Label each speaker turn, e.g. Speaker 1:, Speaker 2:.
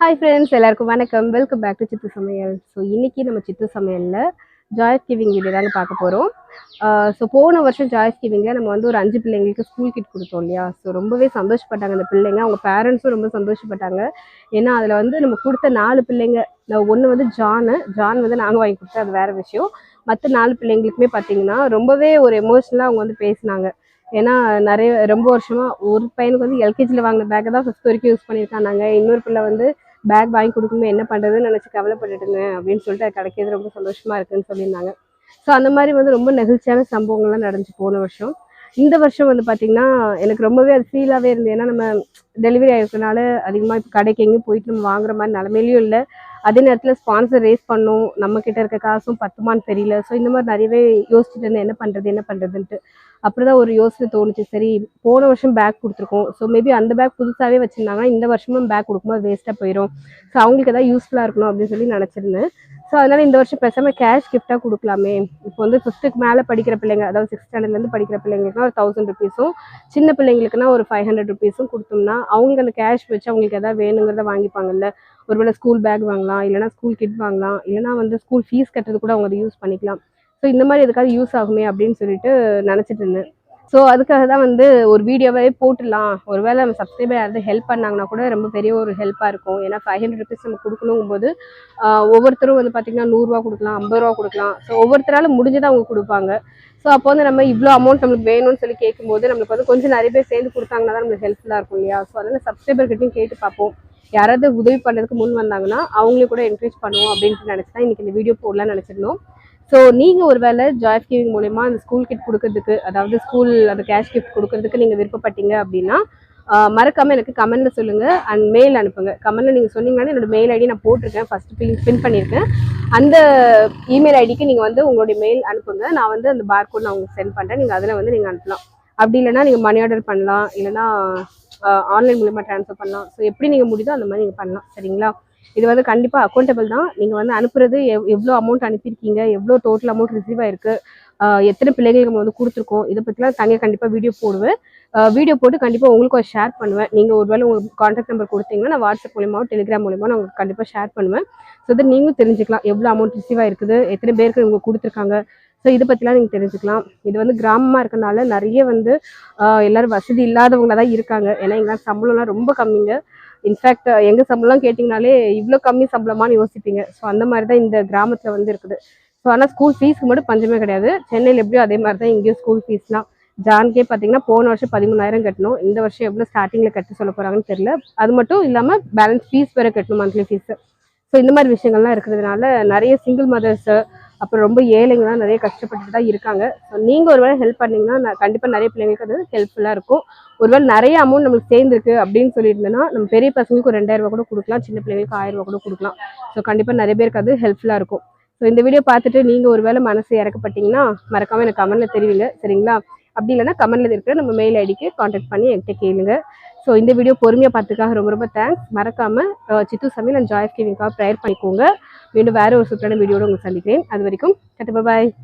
Speaker 1: Hi friends எல்லாருக்கும் வணக்கம். Welcome back to சித்து சமையல். ஸோ இன்றைக்கி நம்ம சித்து சமையலில் ஜாய்ஸ் கிவிங் வீடியோ தாங்க பார்க்க போகிறோம் ஸோ போன வருஷம் ஜாய்ஸ் கிவிங்கில் நம்ம வந்து ஒரு அஞ்சு பிள்ளைங்களுக்கு ஸ்கூல் கிட் கொடுத்தோம் இல்லையா? ஸோ ரொம்பவே சந்தோஷப்பட்டாங்க அந்த பிள்ளைங்க. அவங்க பேரண்ட்ஸும் ரொம்ப சந்தோஷப்பட்டாங்க. ஏன்னா அதில் வந்து நம்ம கொடுத்த நாலு பிள்ளைங்க ஒன்று வந்து ஜானு ஜான் வந்து நாங்கள் வாங்கி கொடுத்தோம் அது வேறு விஷயம். மற்ற நாலு பிள்ளைங்களுக்குமே பார்த்தீங்கன்னா ரொம்பவே ஒரு எமோஷ்னலாக அவங்க வந்து பேசினாங்க. ஏன்னா நிறைய ரொம்ப வருஷமாக ஒரு பையனுக்கு வந்து எல்கேஜியில் வாங்கின பேக்கை தான் ஃபிஃப்த் வரைக்கும் யூஸ் பண்ணியிருக்காங்க இன்னொரு பிள்ளை வந்து பேக் வாங்கி கொடுக்கும்போது என்ன பண்ணுறதுன்னு நினச்சி கவலைப்பட்டுட்டுங்க அப்படின்னு சொல்லிட்டு அது கிடைக்கிறது ரொம்ப சந்தோஷமாக இருக்குன்னு சொல்லியிருந்தாங்க. ஸோ அந்த மாதிரி வந்து ரொம்ப நெகிழ்ச்சியான சம்பவங்கள்லாம் நடந்துச்சு போன வருஷம். இந்த வருஷம் வந்து பார்த்திங்கன்னா எனக்கு ரொம்பவே அது ஃபீலாகவே இருந்தது. ஏன்னா நம்ம டெலிவரி ஆகிருக்கனால அதிகமாக இப்போ கடைக்கு எங்கேயும் போயிட்டு நம்ம வாங்குற மாதிரி நிலமையிலையும் இல்லை. அதே நேரத்தில் ஸ்பான்சர் ரேஸ் பண்ணும் நம்ம இருக்க காசும் பத்துமான்னு தெரியல. ஸோ இந்த மாதிரி நிறையவே யோசிச்சுட்டு இருந்தேன். என்ன பண்ணுறது என்ன பண்ணுறதுன்ட்டு அப்புறம் தான் ஒரு யோசனை தோணுச்சு. சரி போன வருஷம் பேக் கொடுத்துருக்கோம். ஸோ மேபி அந்த பேக் புதுசாகவே வச்சுருந்தாங்கன்னா இந்த வருஷமும் பேக் கொடுக்கும்போது வேஸ்ட்டாக போயிடும் ஸோ அவங்களுக்கு எதாவது யூஸ்ஃபுல்லாக இருக்கணும் அப்படின்னு சொல்லி நினச்சிருந்தேன். ஸோ அதனால் இந்த வருஷம் பேசாமல் கேஷ் கிஃப்ட்டாக கொடுக்கலாமே. இப்போ வந்து ஃபிஃப்த்துக்கு மேலே படிக்கிற பிள்ளைங்க அதாவது சிக்ஸ் ஸ்டாண்டர்ட்லேருந்து படிக்கிற பிள்ளைங்களுக்குனா ஒரு தௌசண்ட் ருபீஸும் சின்ன பிள்ளைங்களுக்குனா ஒரு ஃபைவ் ஹண்ட்ரட் ருபீஸும் கொடுத்தோம்னா அவங்களுக்கு அந்த கேஷ் வச்சு அவங்களுக்கு எதாவது வேணுங்கிறத வாங்கிப்பாங்கல்ல. ஒருவேளை ஸ்கூல் பேக் வாங்கலாம் இல்லைனா ஸ்கூல் கிட் வாங்கலாம் இல்லைனா வந்து ஸ்கூல் ஃபீஸ் கட்டுறது கூட அவங்க அதை யூஸ் பண்ணிக்கலாம். ஸோ இந்த மாதிரி எதுக்காவது யூஸ் ஆகுமே அப்படின்னு சொல்லிட்டு நினச்சிட்டு இருந்தேன். ஸோ அதுக்காக தான் வந்து ஒரு வீடியோவே போட்டுடலாம். ஒரு வேளை நம்ம சப்ஸ்கிரைபர் யாராவது ஹெல்ப் பண்ணாங்கன்னா கூட ரொம்ப பெரிய ஒரு ஹெல்ப்பாக இருக்கும். ஏன்னா ஃபைவ் ஹண்ட்ரட் ருபீஸ் நம்ம கொடுக்கணும் போது ஒவ்வொருத்தரும் வந்து பார்த்திங்கன்னா நூறுரூவா கொடுக்கலாம் ஐம்பது ரூபா கொடுக்கலாம். ஸோ ஒவ்வொருத்தரால முடிஞ்சதை அவங்க கொடுப்பாங்க. ஸோ அப்போ வந்து நம்ம இவ்வளோ அமௌண்ட் நம்மளுக்கு வேணும்னு சொல்லி கேட்கும்போது நம்மளுக்கு வந்து கொஞ்சம் நிறைய பேர் சேர்ந்து கொடுத்தாங்கன்னா தான் நம்மளுக்கு ஹெல்ப்ஃபுல்லாக இருக்கும் இல்லையா? ஸோ அதனால் சப்ஸ்கிரைபர்கிட்டையும் கேட்டு பார்ப்போம். யாராவது உதவி பண்ணுறதுக்கு முன் வந்தாங்கன்னா அவங்களையும் கூட என்கரேஜ் பண்ணுவோம் அப்படின்ட்டு நினச்சி தான் இன்றைக்கி இந்த வீடியோ போடலாம்னு நினச்சிருந்தோம். ஸோ நீங்கள் ஒரு வேளை ஜாய்ஸ் கிவிங் மூலயமா அந்த ஸ்கூல் கிட் கொடுக்கறதுக்கு அதாவது ஸ்கூல் அந்த கேஷ் கிஃப்ட் கொடுக்கறதுக்கு நீங்கள் விருப்பப்பட்டீங்க அப்படின்னா மறக்காமல் எனக்கு கமெண்ட்டில் சொல்லுங்கள் அண்ட் மெயில் அனுப்புங்க. கமெண்ட்டில் நீங்கள் சொன்னீங்கன்னா என்னோட மெயில் ஐடி நான் போட்டிருக்கேன். ஃபஸ்ட்டு பின் பின் பண்ணியிருக்கேன். அந்த இமெயில் ஐடிக்கு நீங்கள் வந்து உங்களுடைய மெயில் அனுப்புங்க. நான் வந்து அந்த பார் கோட் நான் உங்களுக்கு சென்ட் பண்ணுறேன் நீங்கள் அதில் வந்து நீங்கள் அனுப்பலாம். அப்படி இல்லைன்னா நீங்கள் மணி ஆர்டர் பண்ணலாம். இல்லைன்னா ஆன்லைன் மூலிமா ட்ரான்ஸ்ஃபர் பண்ணலாம். ஸோ எப்படி நீங்கள் முடியுதோ அந்த மாதிரி நீங்கள் பண்ணலாம். சரிங்களா? இது வந்து கண்டிப்பாக அக்கௌண்டபிள் தான். நீங்கள் வந்து அனுப்புறது எவ் எவ்வளோ அமௌண்ட் அனுப்பியிருக்கீங்க எவ்வளோ டோட்டல் அமௌண்ட் ரிசீவ் ஆயிருக்கு எத்தனை பிள்ளைகள் நம்ம வந்து கொடுத்துருக்கோம் இதை பற்றிலாம் தனியாக கண்டிப்பாக வீடியோ போடுவேன். வீடியோ போட்டு கண்டிப்பாக உங்களுக்கு ஷேர் பண்ணுவேன். நீங்கள் ஒருவேளை உங்களுக்கு கான்டாக்ட் நம்பர் கொடுத்தீங்கன்னா நான் வாட்ஸ்அப் மூலியமாகவும் டெலிகிராம் மூலியமாக நான் உங்களுக்கு கண்டிப்பாக ஷேர் பண்ணுவேன். ஸோ தட் நீங்களும் தெரிஞ்சுக்கலாம் எவ்வளோ அமௌண்ட் ரிசீவ் ஆயிருக்குது எத்தனை பேருக்கு உங்களுக்கு கொடுத்துருக்காங்க. ஸோ இதை பற்றிலாம் நீங்கள் தெரிஞ்சுக்கலாம். இது வந்து கிராமமாக இருக்கனால நிறைய வந்து எல்லோரும் வசதி இல்லாதவங்களாக தான் இருக்காங்க. ஏன்னா எங்களால் சம்பளம்லாம் ரொம்ப கம்மிங்க. இன்ஃபேக்ட் எங்கள் சம்பளம் கேட்டிங்கனாலே இவ்வளோ கம்மி சம்பளமானு யோசிப்பீங்க. ஸோ அந்த மாதிரி தான் இந்த கிராமத்தில் வந்து இருக்குது. ஸோ ஆனால் ஸ்கூல் ஃபீஸ்க்கு மட்டும் பஞ்சமே கிடையாது. சென்னையில் எப்படியோ அதே மாதிரி தான் இங்கேயும் ஸ்கூல் ஃபீஸ்லாம் ஜான்கே பார்த்தீங்கன்னா போன வருஷம் பதிமூணாயிரம் கட்டணும். இந்த வருஷம் எவ்வளோ ஸ்டார்டிங்கில் கட்ட சொல்ல போகிறாங்கன்னு தெரியல. அது மட்டும் இல்லாமல் பேலன்ஸ் ஃபீஸ் வேறு கட்டணும் மந்த்லி ஃபீஸு ஸோ இந்த மாதிரி விஷயங்கள்லாம் இருக்கிறதுனால நிறைய சிங்கிள் மதர்ஸு அப்புறம் ரொம்ப ஏழைங்கலாம் நிறைய கஷ்டப்பட்டுட்டு தான் இருக்காங்க. ஸோ நீங்கள் ஒருவேளை ஹெல்ப் பண்ணிங்கன்னா நான் கண்டிப்பாக நிறைய பிள்ளைங்களுக்கு அது ஹெல்ப்ஃபுல்லாக இருக்கும். ஒருவேளை நிறைய அமௌண்ட் நம்மளுக்கு சேர்ந்துருக்கு அப்படின்னு சொல்லியிருந்தேன்னா நம்ம பெரிய பசங்களுக்கு ஒரு ரெண்டாயிரம் ரூபா கூட கொடுக்கலாம். சின்ன பிள்ளைங்களுக்கு ஆயிரம் ரூபா கூட கொடுக்கலாம். ஸோ கண்டிப்பாக நிறைய பேருக்கு அது ஹெல்ப்ஃபுல்லாக இருக்கும். ஸோ இந்த வீடியோ பார்த்துட்டு நீங்கள் ஒருவேளை மனசு இறக்கப்பட்டீங்கன்னா மறக்காமல் எனக்கு கமெண்ட்டில் தெரிவிங்க. சரிங்களா? அப்படி இல்லைன்னா கமெண்ட்ல இருக்கிற நம்ம மெயில் ஐடிக்கு காண்டாக்ட் பண்ணி என்கிட்ட கேளுங்க. ஸோ இந்த வீடியோ பொறுமையாக பார்த்துக்காக ரொம்ப ரொம்ப தேங்க்ஸ் மறக்காம சித்து சமையல் அண்ட் ஜாய்ஸ் ப்ரேயர் பண்ணிக்கோங்க. மீண்டும் வேற ஒரு சூப்பரான வீடியோட உங்களுக்கு சந்திக்கிறேன். அது வரைக்கும் கண்டிப்பாக பாய்